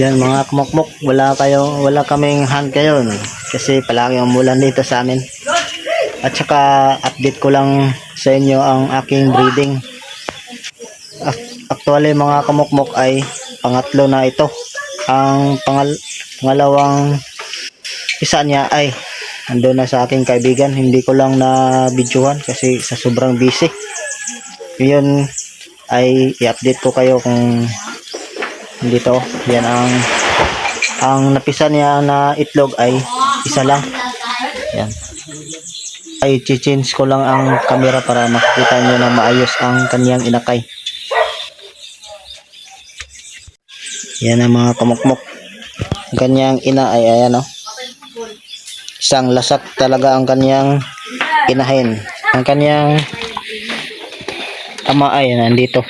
Yan mga kumukmuk, wala kayo, wala kaming hand kayo kasi palagi umulan dito sa amin. At saka update ko lang sa inyo ang aking breeding. Ac- Actually mga kumukmuk ay pangatlo na ito. Ang pangal pangalawang isa niya ay ando na sa aking kaibigan. Hindi ko lang na videohan kasi sa sobrang busy. Ngayon ay i-update ko kayo kung dito yan ang ang napisa niya na itlog ay isa lang. Yan. Ay change ko lang ang camera para makikita nyo na maayos ang kanyang inakay. Yan ang mga kamukmok ang kanyang ina ay ayan o isang lasak talaga ang kanyang inahin. Ang kanyang ama ay nandito.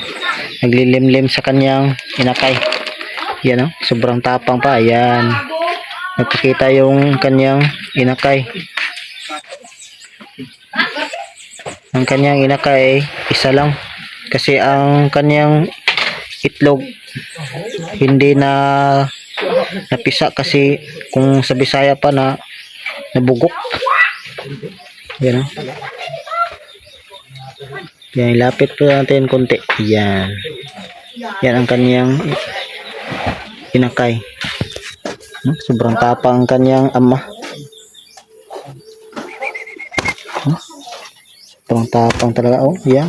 Naglilimlim sa kanyang inakay yan o sobrang tapang pa. Ayan. Nagpakita yung kanyang inakay. Ang kanyang inakay isa lang. Kasi ang kanyang itlog hindi na napisa kasi kung sa Bisaya pa na nabugok. Yan o yan ilapit po natin konti. Yan. Yan ang kanyang inakay. Hmm, Sobrang tapang ang kanyang ama. Hmm, Sobrang tapang talaga. Oh, yan.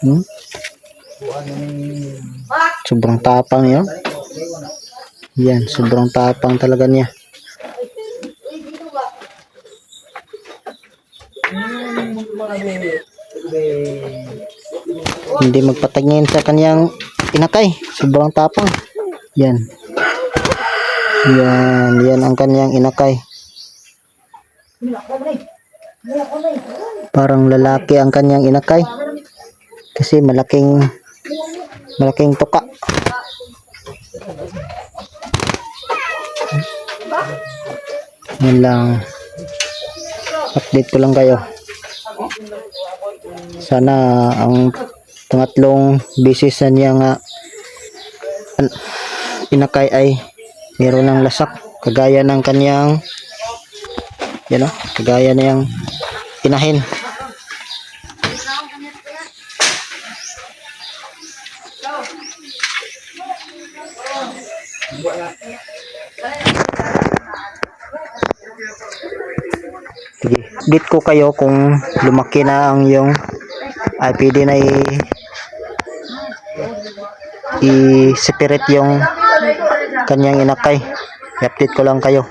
Hmm? Sobrang tapang niya. Yan, sobrang tapang talaga niya. Hindi magpatingin sa kanyang inakay. Sobrang tapang. Yan. Yan. Yan ang kanyang inakay. Parang lalaki ang kanyang inakay. Kasi malaking malaking tuka. Yan lang. Update ko lang kayo. Sana ang pangatlong bisis na niya nga inakay ay meron ng lasak. Kagaya ng kanyang yan o kagaya niyang inahin. Sige update ko kayo kung lumaki na ang yung ay pwede na i-separate yung kanyang inakay. I-update ko lang kayo